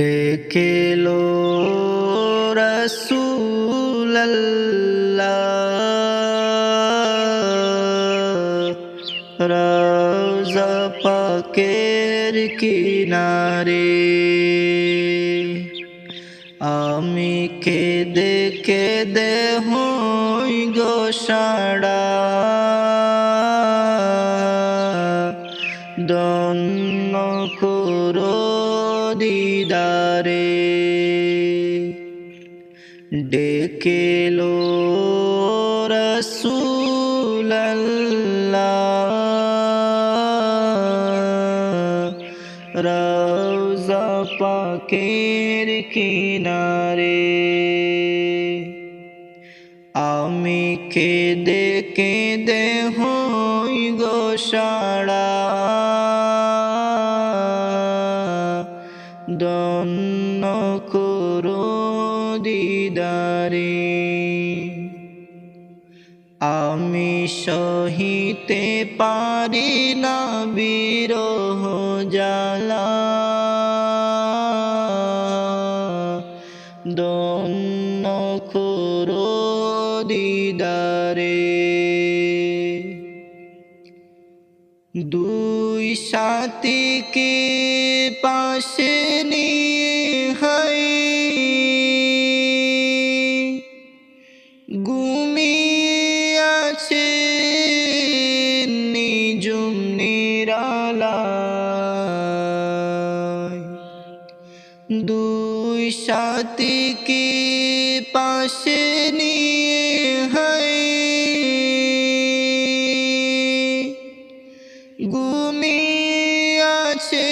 ডেকেলো রসুল্লাহ রাজা পাকের কিনারে। আমি কেদে কেদে হই গো ডেকেলো রসুল্লাহ রওজা পাকের কিনারে আমি কেদে কেদে হই গো সাড়া দন্ন করো দিদারে। আমি সহিতে পারি না বিরহ জালা দন্ন করো দিদারে। দুই সাথীকে পাশে নিয়ে হাই দুই সাথীকে পাশে নিয়ে হাই ঘুমিয়ে আছে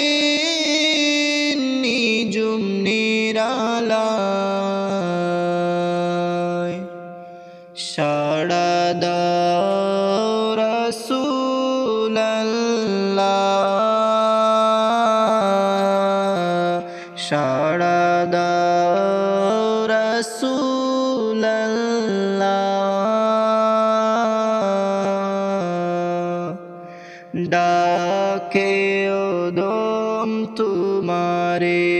নিজুম নিরালায়। সাড়া দাও রসুল্লাহ ডাকে ওদম তোমারে।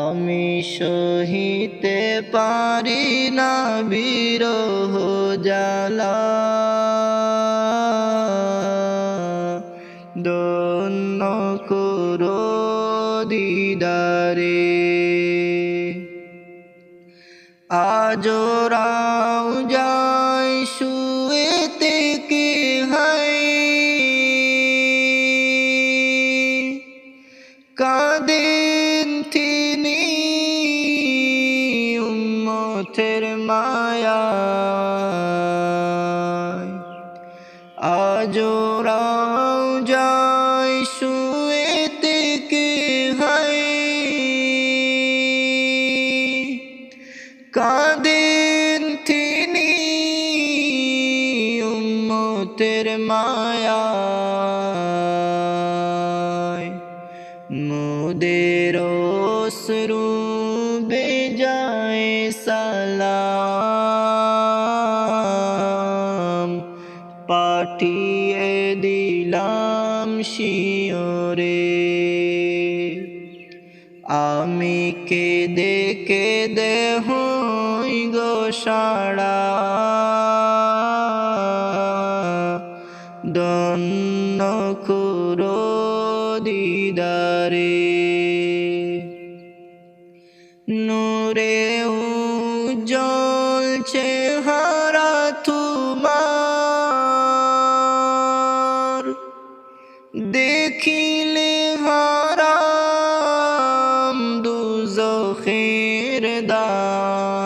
আমি সহিতে পারি না বিরহ জালা দিদারে। আজরাও যাই শুয়েতে কে হাই কাঁদেন তিনি উম্মতের মায়া আজরাও কাঁদেন তিনি উম্মতের মায়া মোদের অশ্রু বেজায় সালাম। পাঠিয়ে দিলাম শিওরে আমি কেদে কেদে হই গো সাড়া দন্ন করো দিদারে। নূরে উজ্জ্বল দুজখের দ্বার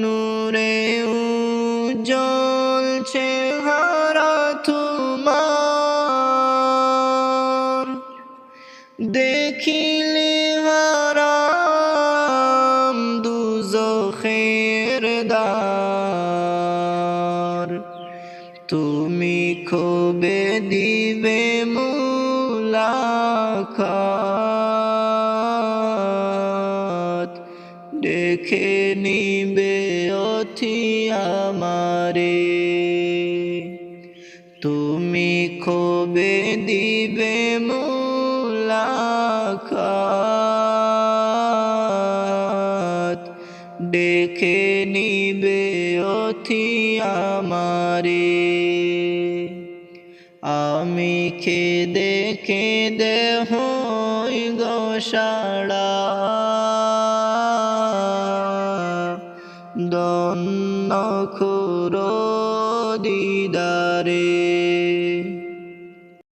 নূরে উজ্জ্বল চেহারা তোমার। দেখিলে হারাম দুজখের দ্বার তুমি খোবে দিবে মুলাকাত দেখে নিবে অথি আমারে। তুমি কবে দিবে মুলাকাত। ডেকে নিবে অথি আমারে। আমি খেদে খেদে হই গোসাড়া দন্ন খুর দিদারে।